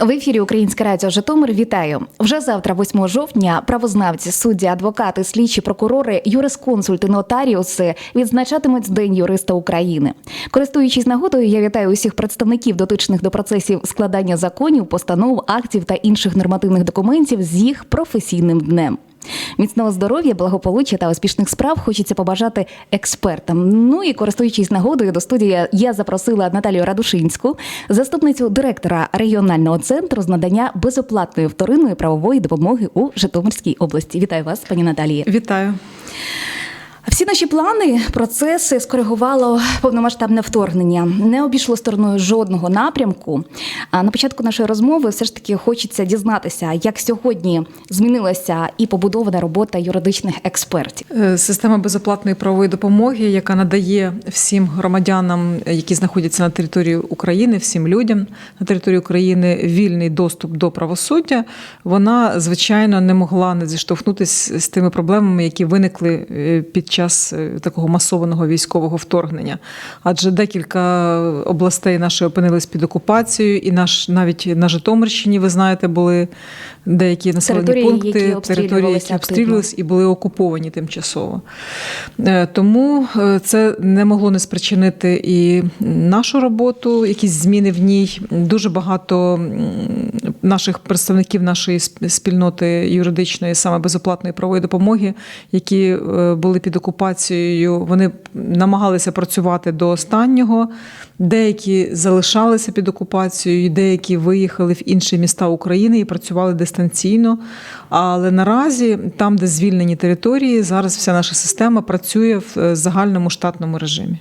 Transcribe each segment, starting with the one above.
В ефірі Українське радіо Житомир вітаю вже завтра, 8 жовтня. Правознавці, судді, адвокати, слідчі, прокурори, юрисконсульти, нотаріуси відзначатимуть День юриста України. Користуючись нагодою, я вітаю усіх представників дотичних до процесів складання законів, постанов, актів та інших нормативних документів з їх професійним днем. Міцного здоров'я, благополуччя та успішних справ хочеться побажати експертам. Ну і користуючись нагодою до студії, я запросила Наталію Радушинську, заступницю директора регіонального центру з надання безоплатної вторинної правової допомоги у Житомирській області. Вітаю вас, пані Наталії. Вітаю. Всі наші плани, процеси скоригувало повномасштабне вторгнення. Не обійшло стороною жодного напрямку. А на початку нашої розмови все ж таки хочеться дізнатися, як сьогодні змінилася і побудована робота юридичних експертів. Е, Система безоплатної правової допомоги, яка надає всім громадянам, які знаходяться на території України, всім людям на території України вільний доступ до правосуддя, вона звичайно не могла не зіштовхнутися з тими проблемами, які виникли е, під час е, такого масованого військового вторгнення. Адже декілька областей наші опинились під окупацією, і наш навіть на Житомирщині, ви знаєте, були деякі населені Території, пункти, які території, які активно. обстрілювалися і були окуповані тимчасово. Е, Тому е, це не могло не спричинити і нашу роботу, якісь зміни в ній. Дуже багато наших представників нашої спільноти юридичної, саме безоплатної правової допомоги, які були під окупацією, вони намагалися працювати до останнього. Деякі залишалися під окупацією, деякі виїхали в інші міста України і працювали дистанційно. Але наразі, там, де звільнені території, зараз вся наша система працює в е, загальному штатному режимі.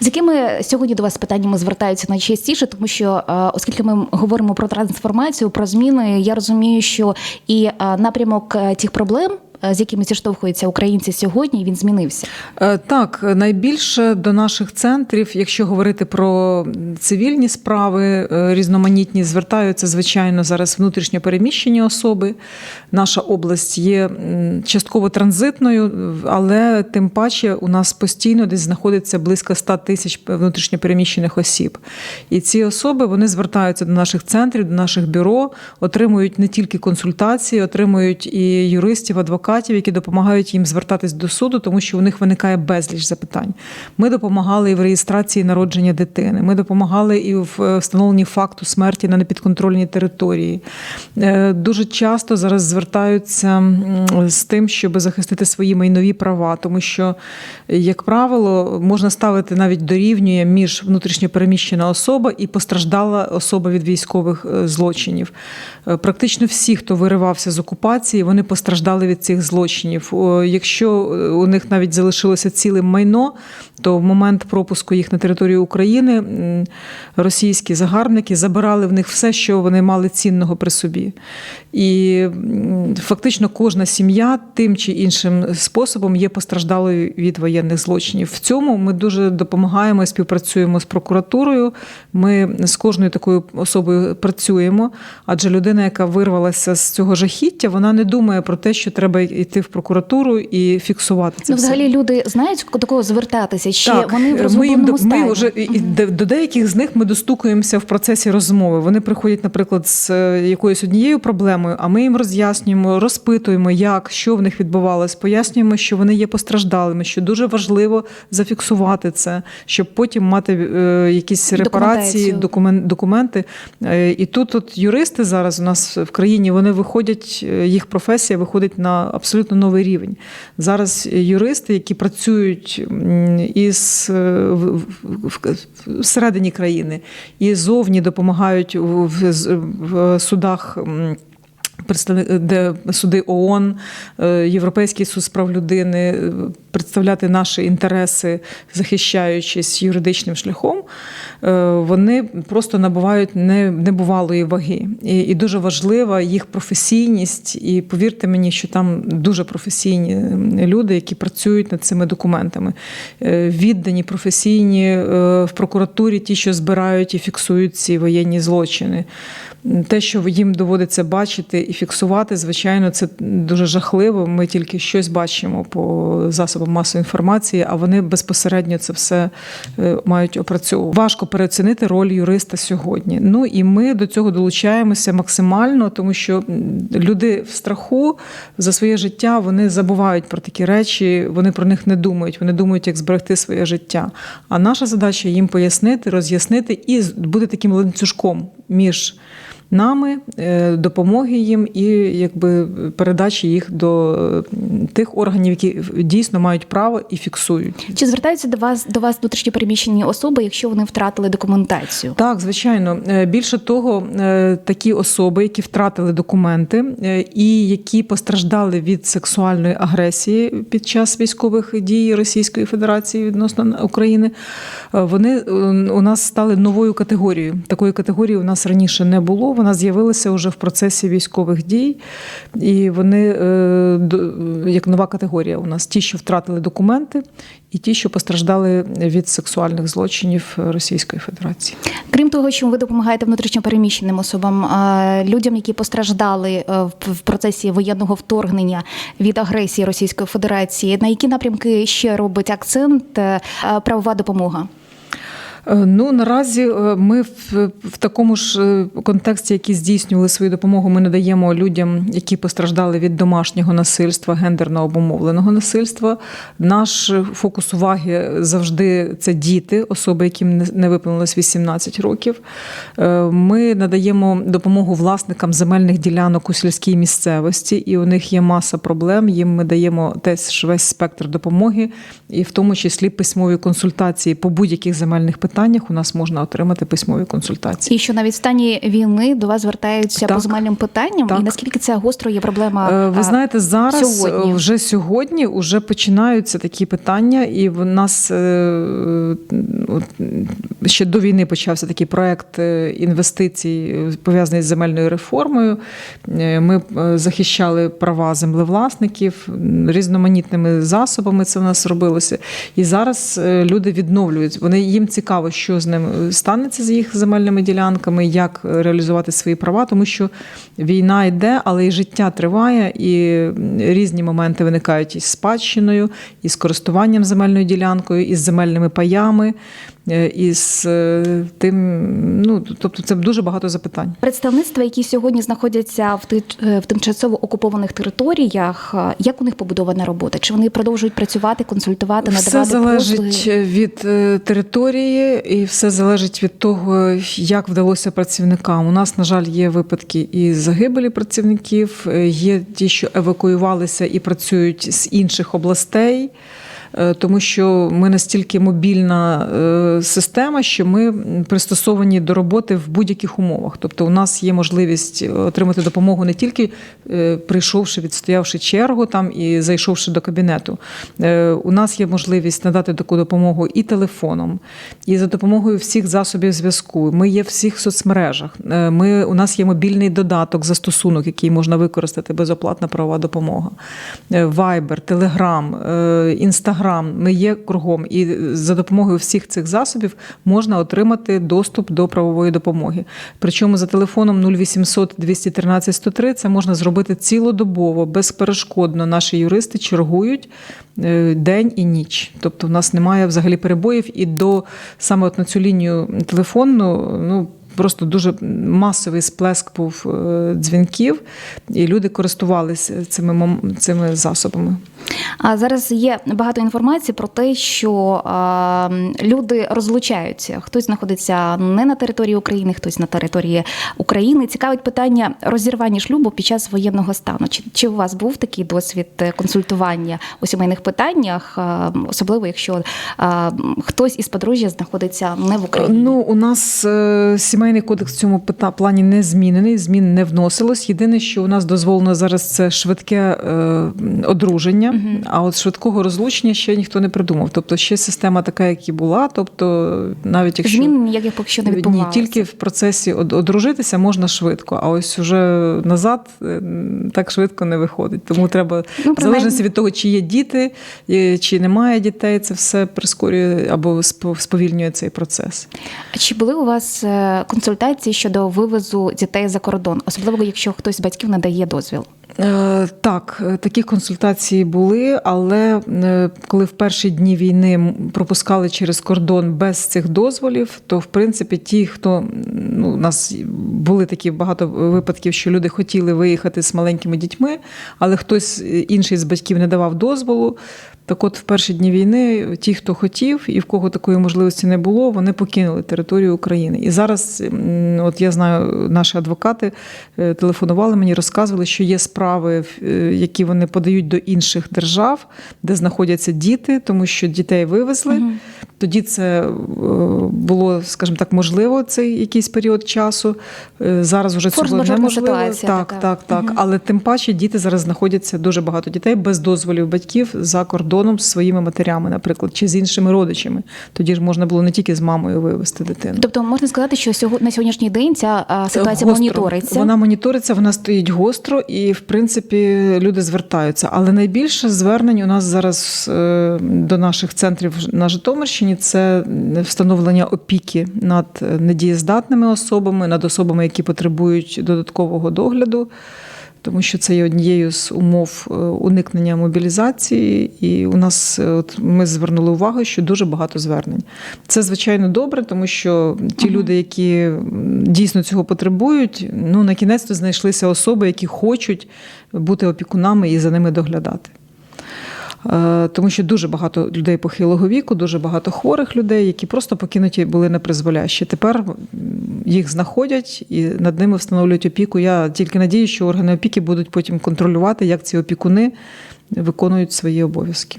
З якими сьогодні до вас питаннями звертаються найчастіше, тому що е, оскільки ми говоримо про трансформацію, про зміни, я розумію, що і е, напрямок тих проблем, з якими зіштовхуються українці сьогодні, він змінився. Е, Так, найбільше до наших центрів, якщо говорити про цивільні справи, е, різноманітні, звертаються, звичайно, зараз внутрішньо переміщені особи. Наша область є частково транзитною, але тим паче у нас постійно десь знаходиться близько 100 тисяч внутрішньо переміщених осіб. І ці особи вони звертаються до наших центрів, до наших бюро, отримують не тільки консультації, отримують і юристів, адвокатів, які допомагають їм звертатись до суду, тому що у них виникає безліч запитань. Ми допомагали і в реєстрації народження дитини. Ми допомагали і в е, встановленні факту смерті на непідконтрольній території. Е, Дуже часто зараз звертаються з тим, щоб захистити свої майнові права, тому що, як правило, можна ставити навіть дорівнює між внутрішньопереміщена особа і постраждала особа від військових е, злочинів. Практично всі, хто виривався з окупації, вони постраждали від цих злочинів. Якщо е, у них навіть залишилося ціле майно, то в момент пропуску їх на територію України російські загарбники забирали в них все, що вони мали цінного при собі. І фактично кожна сім'я тим чи іншим способом є постраждалою від воєнних злочинів. В цьому ми дуже допомагаємо і співпрацюємо з прокуратурою. Ми з кожною такою особою працюємо, адже людина, яка вирвалася з цього жахіття, вона не думає про те, що треба йти в прокуратуру і фіксувати це. ну, все. взагалі, люди знають до кого звертатися, чи вони в ми їм до- стані? ми вже і до деяких з них ми достукуємося в процесі розмови. Вони приходять, наприклад, з е, якоюсь однією проблемою, а ми їм роз'яснюємо, розпитуємо, як що в них відбувалось, пояснюємо, що вони є постраждалими, що дуже важливо зафіксувати це, щоб потім мати е, якісь репарації, докумен- документи. Е, І тут от юристи зараз у нас в країні вони виходять, е, їх професія виходить на абсолютно новий рівень. Зараз юристи, які працюють із е, всередині країни і зовні допомагають в судах. Де суди ООН, е, Європейський суд з прав людини, е, представляти наші інтереси, захищаючись юридичним шляхом, е, вони просто набувають небувалої ваги. І, дуже важлива їх професійність. І повірте мені, що там дуже професійні люди, які працюють над цими документами, віддані, професійні в прокуратурі, ті, що збирають і фіксують ці воєнні злочини. те, що їм доводиться бачити і фіксувати, звичайно, це дуже жахливо. Ми тільки щось бачимо по засобам масової інформації, а вони безпосередньо це все е, мають опрацьовувати. Важко переоцінити роль юриста сьогодні. Ну і ми до цього долучаємося максимально, тому що люди в страху за своє життя вони забувають про такі речі, вони про них не думають. Вони думають, як зберегти своє життя. А наша задача їм пояснити, роз'яснити і бути таким ланцюжком між нами, е, допомоги їм і якби передачі їх до тих органів, які дійсно мають право і фіксують. Чи звертаються до вас до вас внутрішньопереміщені особи, якщо вони втратили документацію? Так, звичайно. Е, Більше того, е, такі особи, які втратили документи і які постраждали від сексуальної агресії під час військових дій Російської Федерації відносно України, вони у нас стали новою категорією. Такої категорії у нас раніше не було. Вона з'явилася вже в процесі військових дій, і вони е, як нова категорія у нас ті, що втратили документи, і ті, що постраждали від сексуальних злочинів Російської Федерації. Крім того, що ви допомагаєте внутрішньопереміщеним особам, людям, які постраждали е, в- процесі воєнного вторгнення від агресії Російської Федерації, на які напрямки ще робить акцент е, правова допомога? Е, Ну наразі е, ми в, в такому ж е, контексті, який здійснювали свою допомогу, ми надаємо людям, які постраждали від домашнього насильства, гендерно обумовленого насильства. Наш фокус уваги завжди це діти, особи, яким не- виповнилось 18 років. Ми надаємо допомогу власникам земельних ділянок у сільській місцевості, і у них є маса проблем. Їм ми даємо теж весь спектр допомоги, і в тому числі письмові консультації по будь-яких земельних питаннях. У нас можна отримати письмові консультації. І що навіть в стані війни до вас звертаються Так. по земельним питанням, Так. і наскільки це гостро є проблема? Е, Ви а, знаєте, зараз сьогодні? е, вже сьогодні вже починаються такі питання, і в нас е, ще до війни почався такий проект інвестицій пов'язаний з земельною реформою. Ми захищали права землевласників різноманітними засобами. Це в нас робилося. І зараз люди відновлюють. Вони їм цікаво, що з ним станеться з їх земельними ділянками, як реалізувати свої права, тому що війна йде, але і життя триває, і різні моменти виникають із спадщиною, із користуванням земельною ділянкою, із земельними паями, із е, тим. Ну тобто, це дуже багато запитань. Представництва, які сьогодні знаходяться в ти- е, в тимчасово окупованих територіях, е, як у них побудована робота? Чи вони продовжують працювати, консультувати, надавати Все залежить послуги? від е, території, і все залежить від того, як вдалося працівникам. У нас, на жаль, є випадки і загибелі працівників, е, є ті, що евакуювалися і працюють з інших областей. Е, Тому що ми настільки мобільна е, система, що ми пристосовані до роботи в будь-яких умовах. Тобто, у нас є можливість отримати допомогу не тільки е, прийшовши, відстоявши чергу там і зайшовши до кабінету. Е, У нас є можливість надати таку допомогу і телефоном, і за допомогою всіх засобів зв'язку. Ми є в всіх соцмережах. Е, Ми, у нас є мобільний додаток, застосунок, який можна використати безоплатна правова допомога. Е, Viber, Telegram, е, Instagram. Ми є кругом. І за допомогою всіх цих засобів можна отримати доступ до правової допомоги. Причому за телефоном 0800 213 103 це можна зробити цілодобово, безперешкодно. Наші юристи чергують е, день і ніч. Тобто, в нас немає взагалі перебоїв. І до саме от на цю лінію телефонну, ну. Просто дуже масовий сплеск був е, дзвінків, і люди користувалися цими цими засобами. А зараз є багато інформації про те, що а, люди розлучаються. Хтось знаходиться не на території України, хтось на території України. Цікавить питання розірвання шлюбу під час воєнного стану. Чи, чи у вас був такий досвід е, консультування у сімейних питаннях, а, особливо якщо а, хтось із подружжя знаходиться не в Україні? Ну, у нас е, сімейний кодекс в цьому плані не змінений, змін не вносилось. Єдине, що у нас дозволено зараз, це швидке е, одруження, а от швидкого розлучення ще ніхто не придумав. Тобто ще система така, як і була. Тобто, навіть якщо Змін ніяких поки що не Ні, тільки в процесі одружитися можна швидко, а ось уже назад е, так швидко не виходить. Тому треба, Ну, в залежності від того, чи є діти, чи немає дітей, це все прискорює або спо- сповільнює цей процес. А Чи були у вас е, консультації щодо вивозу дітей за кордон, особливо якщо хтось з батьків надає дозвіл. Е, Так, е, такі консультації були, але е, коли в перші дні війни пропускали через кордон без цих дозволів, то в принципі ті, хто ну, у нас були такі багато випадків, що люди хотіли виїхати з маленькими дітьми, але хтось інший з батьків не давав дозволу. Так от в перші дні війни ті, хто хотів, і в кого такої можливості не було, вони покинули територію України. І зараз, от я знаю, наші адвокати е, телефонували мені, розказували, що є справи, е, які вони подають до інших держав, де знаходяться діти, тому що дітей вивезли. Мгм. Тоді це е, було, скажімо так, можливо, цей якийсь період часу. Зараз вже цього неможливо. ситуація Так, така. так, так. Мгм. Але тим паче діти зараз знаходяться дуже багато дітей без дозволів батьків за кордоном з своїми матерями, наприклад, чи з іншими родичами. Тоді ж можна було не тільки з мамою вивезти дитину. Тобто можна сказати, що на сьогоднішній день ця ситуація Гостро. моніториться. Вона моніториться, вона стоїть гостро, і в принципі люди звертаються. Але найбільше звернень у нас зараз е, до наших центрів на Житомирщині це встановлення опіки над недієздатними особами, над особами, які потребують додаткового догляду. Тому що це є однією з умов е, уникнення мобілізації, і у нас е, от ми звернули увагу, що дуже багато звернень. Це звичайно добре, тому що ті люди, які дійсно цього потребують, ну на кінець то знайшлися особи, які хочуть бути опікунами і за ними доглядати. Е, Тому що дуже багато людей похилого віку, дуже багато хворих людей, які просто покинуті були на призволяще. Тепер їх знаходять і над ними встановлюють опіку. Я тільки надію, що органи опіки будуть потім контролювати, як ці опікуни виконують свої обов'язки.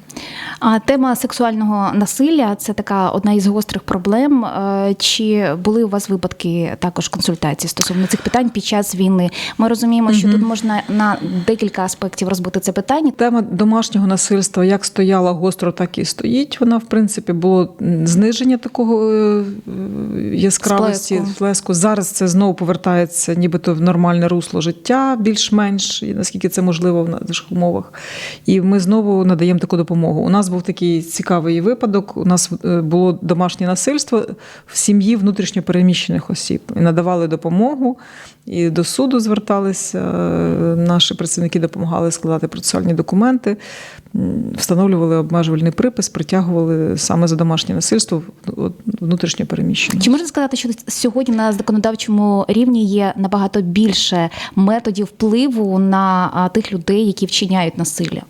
А тема сексуального насилля це така одна із гострих проблем. Е, Чи були у вас випадки також консультацій стосовно цих питань під час війни? Ми розуміємо, що тут можна на декілька аспектів розбити це питання. Тема домашнього насильства як стояла гостро, так і стоїть. Вона, в принципі, було зниження такого е, е, яскравості Сплеску. сплеску. Зараз це знову повертається нібито в нормальне русло життя, більш-менш, наскільки це можливо в наших умовах. І ми знову надаємо таку допомогу. У нас був такий цікавий випадок. У нас е, було домашнє насильство в сім'ї внутрішньопереміщених осіб. І надавали допомогу, і до суду зверталися. Наші працівники допомагали складати процесуальні документи, встановлювали обмежувальний припис, притягували саме за домашнє насильство внутрішньо переміщення. Чи можна сказати, що сьогодні на законодавчому рівні є набагато більше методів впливу на тих людей, які вчиняють насилля?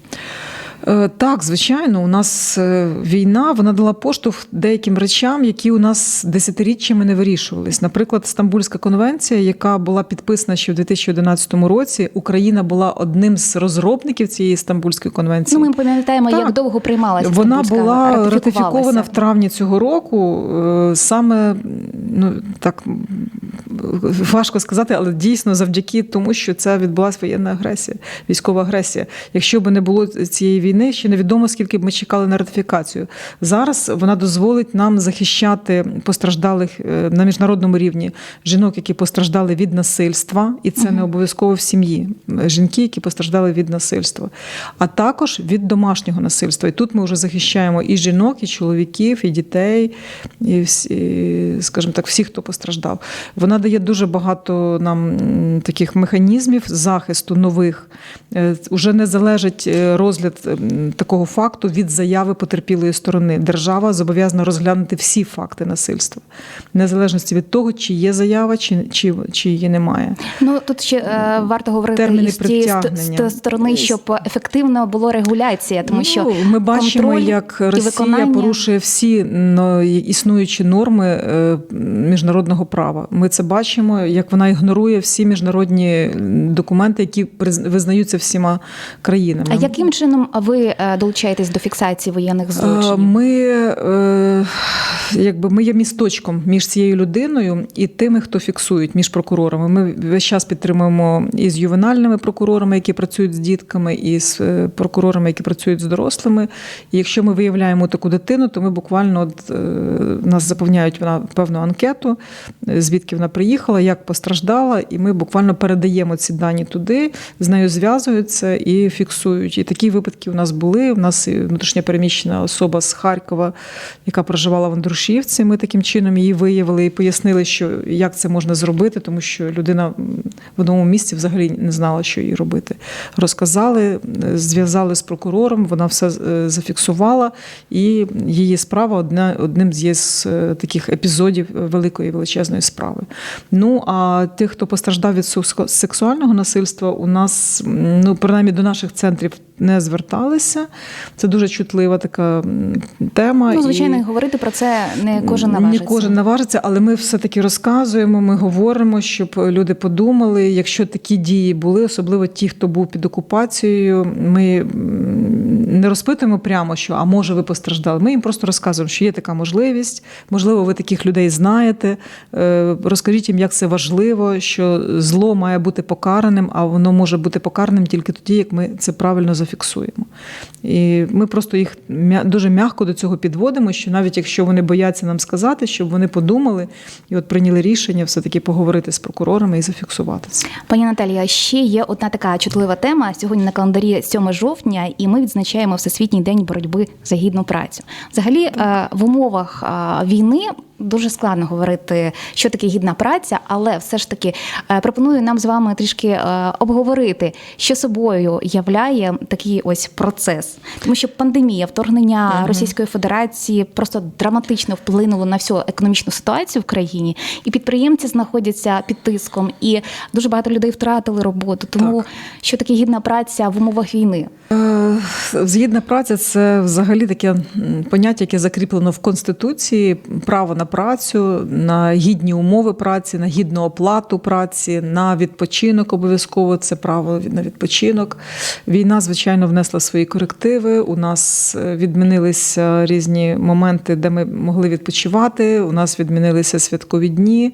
Е, Так, звичайно, у нас е, війна вона дала поштовх деяким речам, які у нас десятиріччями не вирішувались. Наприклад, Стамбульська конвенція, яка була підписана ще в 2011 році, Україна була одним з розробників цієї Стамбульської конвенції. Ну, ми пам'ятаємо, як довго приймалася Вона була ратифікована в травні цього року. е, Саме ну так важко сказати, але дійсно завдяки тому, що це відбулася воєнна агресія, військова агресія. Якщо б не було цієї війни, ще невідомо скільки б ми чекали на ратифікацію. Зараз вона дозволить нам захищати постраждалих е, на міжнародному рівні жінок, які постраждали від насильства, і це не обов'язково в сім'ї. Жінки, які постраждали від насильства, а також від домашнього насильства. І тут ми вже захищаємо і жінок, і чоловіків, і дітей, і всі, скажімо так, всіх, хто постраждав. Вона дає дуже багато нам таких механізмів захисту нових. Е, Уже не залежить е, розгляд такого факту від заяви потерпілої сторони. Держава зобов'язана розглянути всі факти насильства, незалежності від того, чи є заява, чи, чи, чи її немає. Ну тут ще е, варто говорити Терміни із тієї сторони, щоб ефективно було регуляція, тому що Ну, ми бачимо, як Росія виконання- порушує всі ну, існуючі норми е, міжнародного права. Ми це бачимо, як вона ігнорує всі міжнародні документи, які визнаються всіма країнами. А яким чином ви е, долучаєтесь до фіксації воєнних Е, злочинів? Ми, е, якби, ми є місточком між цією людиною і тими, хто фіксують між прокурорами. Ми весь час підтримуємо і з ювенальними прокурорами, які працюють з дітками, і з прокурорами, які працюють з дорослими. І якщо ми виявляємо таку дитину, то ми буквально от, нас заповняють вона певну анкету, звідки вона приїхала, як постраждала, і ми буквально передаємо ці дані туди, з нею зв'язуються і фіксують. І такі випадки нас були. У нас і внутрішньо переміщена особа з Харкова, яка проживала в Андрушівці. Ми таким чином її виявили і пояснили, що як це можна зробити, тому що людина в одному місці взагалі не знала, що їй робити. Розказали, е, зв'язали з прокурором, вона все е, зафіксувала, і її справа одна, одним з е, таких епізодів великої величезної справи. Ну а тих, хто постраждав від сексуального насильства, у нас ну принаймні до наших центрів не зверталися. Це дуже чутлива така тема. Ну, звичайно, і... говорити про це не кожен Не кожен наважиться, але ми все-таки розказуємо, ми говоримо, щоб люди подумали, якщо такі дії були, особливо ті, хто був під окупацією, ми не розпитуємо прямо, що а може ви постраждали. Ми їм просто розказуємо, що є така можливість, можливо, ви таких людей знаєте. Е, Розкажіть їм, як це важливо, що зло має бути покараним, а воно може бути покараним тільки тоді, як ми це правильно зафіксуємо. І ми просто їх дуже м'яко до цього підводимо, що навіть якщо вони бояться нам сказати, щоб вони подумали і от прийняли рішення все-таки поговорити з прокурорами і зафіксувати це. Пані Наталія, ще є одна така чутлива тема. Сьогодні на календарі 7 жовтня, і ми відзначаємо Всесвітній день боротьби за гідну працю. Взагалі, е, в умовах е, війни. Дуже складно говорити, що таке гідна праця, але все ж таки е, пропоную нам з вами трішки е, обговорити, що собою являє такий ось процес, тому що пандемія, вторгнення Російської Федерації просто драматично вплинуло на всю економічну ситуацію в країні, і підприємці знаходяться під тиском, і дуже багато людей втратили роботу. Тому Так. що таке гідна праця в умовах війни? Е, Згідна праця це взагалі таке поняття, яке закріплено в Конституції: право на працю, на гідні умови праці, на гідну оплату праці, на відпочинок обов'язково це право на відпочинок. Війна, звичайно, внесла свої корективи. У нас е, відмінилися різні моменти, де ми могли відпочивати. У нас відмінилися святкові дні.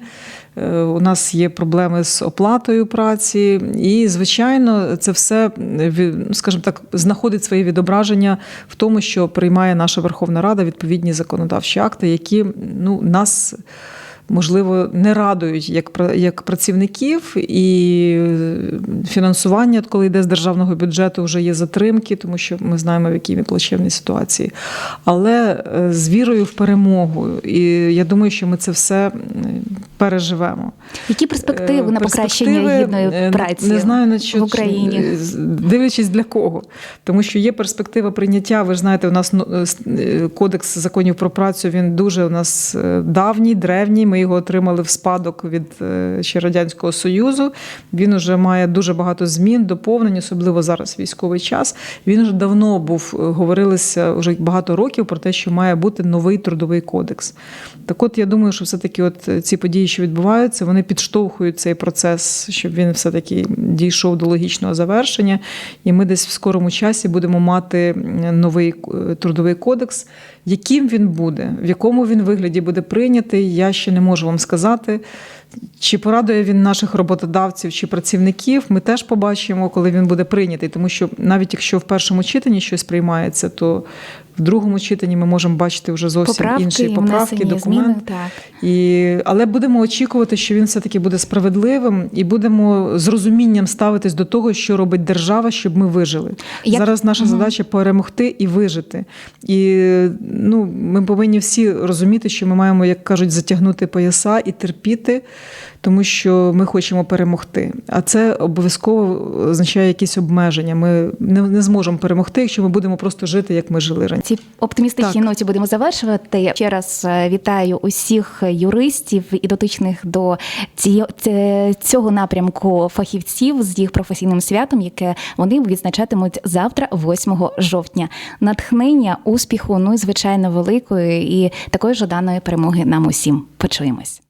Е, У нас є проблеми з оплатою праці, і звичайно, це все ві- скажімо так знаходить своє відображення в тому, що приймає наша Верховна Рада відповідні законодавчі акти, які ну нас. Можливо, не радують як як працівників, і е, фінансування, коли йде з державного бюджету, вже є затримки, тому що ми знаємо, в якій ми плачевній ситуації. Але е, з вірою в перемогу. І я думаю, що ми це все переживемо. Які перспективи Е, на покращення перспективи, гідної е, праці Не знаю, на що, в Україні? е, дивлячись для кого. Тому що є перспектива прийняття. Ви ж знаєте, у нас ну, е, е, кодекс законів про працю він дуже у нас е, давній, древній. Ми його отримали в спадок від е, ще Радянського Союзу. Він уже має дуже багато змін, доповнень, особливо зараз військовий час. Він вже давно був, е, говорилося вже багато років про те, що має бути новий трудовий кодекс. Так от я думаю, що все-таки от е, ці події, що відбуваються, вони підштовхують цей процес, щоб він все-таки дійшов до логічного завершення. І ми десь в скорому часі будемо мати новий е, трудовий кодекс. Яким він буде, в якому він вигляді буде прийнятий, я ще не можу вам сказати. Чи порадує він наших роботодавців чи працівників, ми теж побачимо, коли він буде прийнятий. Тому що навіть якщо в першому читанні щось приймається, то в другому читанні ми можемо бачити вже зовсім Поправки, інші поправки, внесені документи. зміни, так. І, але будемо очікувати, що він все-таки буде справедливим, і будемо з розумінням ставитись до того, що робить держава, щоб ми вижили. Як- Зараз наша Мгм. задача перемогти і вижити. І ну, ми повинні всі розуміти, що ми маємо, як кажуть, затягнути пояса і терпіти, тому що ми хочемо перемогти. А це обов'язково означає якісь обмеження. Ми не, не зможемо перемогти, якщо ми будемо просто жити, як ми жили раніше. Ці оптимістичній Так. ноті будемо завершувати. Ще раз е, вітаю усіх юристів і дотичних до цього напрямку фахівців з їх професійним святом, яке вони відзначатимуть завтра, 8 жовтня. Натхнення, успіху, ну і звичайно великої і такої жаданої перемоги нам усім. Почуємось.